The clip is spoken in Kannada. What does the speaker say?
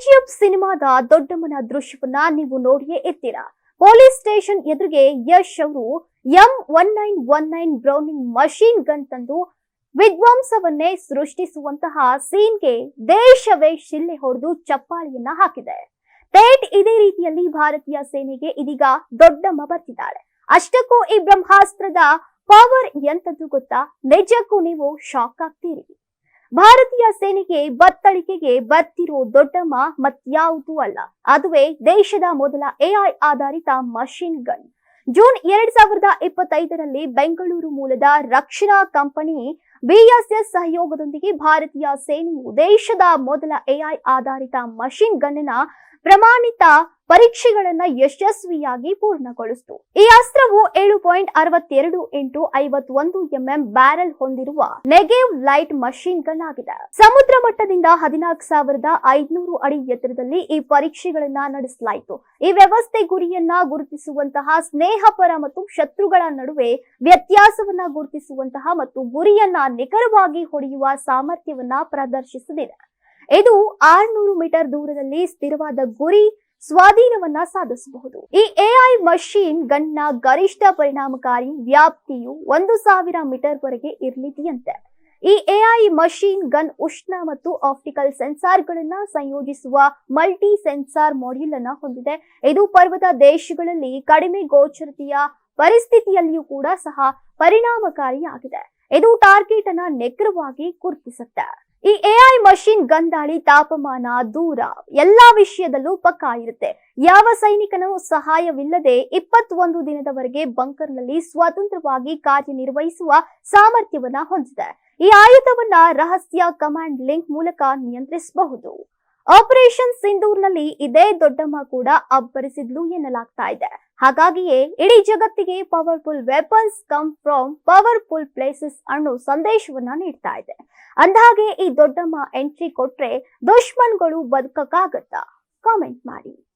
ಕೆಜಿಎಫ್ ಸಿನಿಮಾದ ದೊಡ್ಡಮ್ಮನ ದೃಶ್ಯವನ್ನ ನೀವು ನೋಡಿಯೇ ಇರ್ತೀರಾ? ಪೊಲೀಸ್ ಸ್ಟೇಷನ್ ಎದುರಿಗೆ ಯಶ್ ಅವರು M one nine one nine Browning machine gun ತಂದು ವಿದ್ವಾಂಸವನ್ನೇ ಸೃಷ್ಟಿಸುವಂತಹ ಸೀನ್ಗೆ ದೇಶವೇ ಶಿಲ್ಲೆ ಹೊಡೆದು ಚಪ್ಪಾಳಿಯನ್ನ ಹಾಕಿದೆ. ತೇಟ್ ಇದೇ ರೀತಿಯಲ್ಲಿ ಭಾರತೀಯ ಸೇನೆಗೆ ಇದೀಗ ದೊಡ್ಡಮ್ಮ ಬರ್ತಿದ್ದಾಳೆ ಅಷ್ಟಕ್ಕೂ ಈ ಬ್ರಹ್ಮಾಸ್ತ್ರದ ಪವರ್ ಎಂತದ್ದು ಗೊತ್ತಾ? ನಿಜಕ್ಕೂ ನೀವು ಶಾಕ್ ಆಗ್ತೀರಿ. ಭಾರತೀಯ ಸೇನೆಗೆ ಬತ್ತಳಿಕೆಗೆ ಬತ್ತಿರೋ ದೊಡ್ಡಮ್ಮ ಮತ್ಯಾವುದೂ ಅಲ್ಲ. ಅದುವೇ ದೇಶದ ಮೊದಲ ಎಐ ಆಧಾರಿತ ಮಷಿನ್ ಗನ್. ಜೂನ್ ಎರಡ್ ಸಾವಿರದ ಇಪ್ಪತ್ತೈದರಲ್ಲಿ ಬೆಂಗಳೂರು ಮೂಲದ ರಕ್ಷಣಾ ಕಂಪನಿ ಬಿಎಸ್ಎಸ್ ಸಹಯೋಗದೊಂದಿಗೆ ಭಾರತೀಯ ಸೇನೆಯು ದೇಶದ ಮೊದಲ ಎಐ ಆಧಾರಿತ ಮಷಿನ್ ಗನ್ನಿನ ಪ್ರಮಾಣಿತ ಪರೀಕ್ಷೆಗಳನ್ನ ಯಶಸ್ವಿಯಾಗಿ ಪೂರ್ಣಗೊಳಿಸಿತು. ಈ ಅಸ್ತ್ರವು ಏಳು ಪಾಯಿಂಟ್ ಅರವತ್ತೆರಡು ಇಂಟು ಐವತ್ತೊಂದು ಎಂಎಂ ಬ್ಯಾರೆಲ್ ಹೊಂದಿರುವ ನೆಗೆವ್ ಲೈಟ್ ಮಷೀನ್ ಗನ್ ಆಗಿದೆ ಸಮುದ್ರ ಮಟ್ಟದಿಂದ ಹದಿನಾಲ್ಕು ಸಾವಿರದ ಐದುನೂರು ಅಡಿ ಎತ್ತರದಲ್ಲಿ ಈ ಪರೀಕ್ಷೆಗಳನ್ನ ನಡೆಸಲಾಯಿತು. ಈ ವ್ಯವಸ್ಥೆ ಗುರಿಯನ್ನ ಗುರುತಿಸುವಂತಹ ಸ್ನೇಹಪರ ಮತ್ತು ಶತ್ರುಗಳ ನಡುವೆ ವ್ಯತ್ಯಾಸವನ್ನ ಗುರುತಿಸುವಂತಹ ಮತ್ತು ಗುರಿಯನ್ನ ನಿಖರವಾಗಿ ಹೊಡೆಯುವ ಸಾಮರ್ಥ್ಯವನ್ನ ಪ್ರದರ್ಶಿಸಲಿದೆ. ಇದು ಆರ್ನೂರು ಮೀಟರ್ ದೂರದಲ್ಲಿ ಸ್ಥಿರವಾದ ಗುರಿ ಸ್ವಾಧೀನವನ್ನ ಸಾಧಿಸಬಹುದು. ಈ ಎಐ ಮಷೀನ್ ಗನ್ನ ಗರಿಷ್ಠ ಪರಿಣಾಮಕಾರಿ ವ್ಯಾಪ್ತಿಯು ಒಂದು ಸಾವಿರ ಮೀಟರ್ ವರೆಗೆ ಇರಲಿದೆಯಂತೆ. ಈ ಎಐ ಮಷೀನ್ ಗನ್ ಉಷ್ಣ ಮತ್ತು ಆಪ್ಟಿಕಲ್ ಸೆನ್ಸಾರ್ಗಳನ್ನ ಸಂಯೋಜಿಸುವ ಮಲ್ಟಿ ಸೆನ್ಸಾರ್ ಮಾಡ್ಯೂಲ್ ಅನ್ನ ಹೊಂದಿದೆ. ಇದು ಪರ್ವತ ದೇಶಗಳಲ್ಲಿ ಕಡಿಮೆ ಗೋಚರತೆಯ ಪರಿಸ್ಥಿತಿಯಲ್ಲಿಯೂ ಕೂಡ ಸಹ ಪರಿಣಾಮಕಾರಿಯಾಗಿದೆ. ಇದು ಟಾರ್ಗೆಟ್ ಅನ್ನ ನಿಖರವಾಗಿ ಗುರುತಿಸುತ್ತೆ. ಈ ಎಐ ಮಷಿನ್ ಗಂದಾಳಿ ದಾಳಿ ತಾಪಮಾನ, ದೂರ ಎಲ್ಲಾ ವಿಷಯದಲ್ಲೂ ಪಕ್ಕಾ ಇರುತ್ತೆ. ಯಾವ ಸೈನಿಕನೂ ಸಹಾಯವಿಲ್ಲದೆ ಇಪ್ಪತ್ತೊಂದು ದಿನದವರೆಗೆ ಬಂಕರ್ನಲ್ಲಿ ಸ್ವತಂತ್ರವಾಗಿ ಕಾರ್ಯನಿರ್ವಹಿಸುವ ಸಾಮರ್ಥ್ಯವನ್ನ ಹೊಂದಿದೆ. ಈ ಆಯುಧವನ್ನ ರಹಸ್ಯ ಕಮಾಂಡ್ ಲಿಂಕ್ ಮೂಲಕ ನಿಯಂತ್ರಿಸಬಹುದು. ಆಪರೇಷನ್ ಸಿಂಧೂರ್ನಲ್ಲಿ ಇದೇ ದೊಡ್ಡಮ್ಮ ಕೂಡ ಅಬ್ಬರಿಸಿದ್ಲು ಎನ್ನಲಾಗ್ತಾ ಇದೆ. ಹಾಗಾಗಿಯೇ ಇಡೀ ಜಗತ್ತಿಗೆ powerful weapons come from powerful places ಅನ್ನೋ ಸಂದೇಶವನ್ನ ನೀಡ್ತಾ ಇದೆ. ಅಂದಾಗೆ ಈ ದೊಡ್ಡಮ್ಮ ಎಂಟ್ರಿ ಕೊಟ್ರೆ ದುಶ್ಮನ್ಗಳು ಬದುಕಕ್ಕಾಗತ್ತಾ? ಕಾಮೆಂಟ್ ಮಾಡಿ.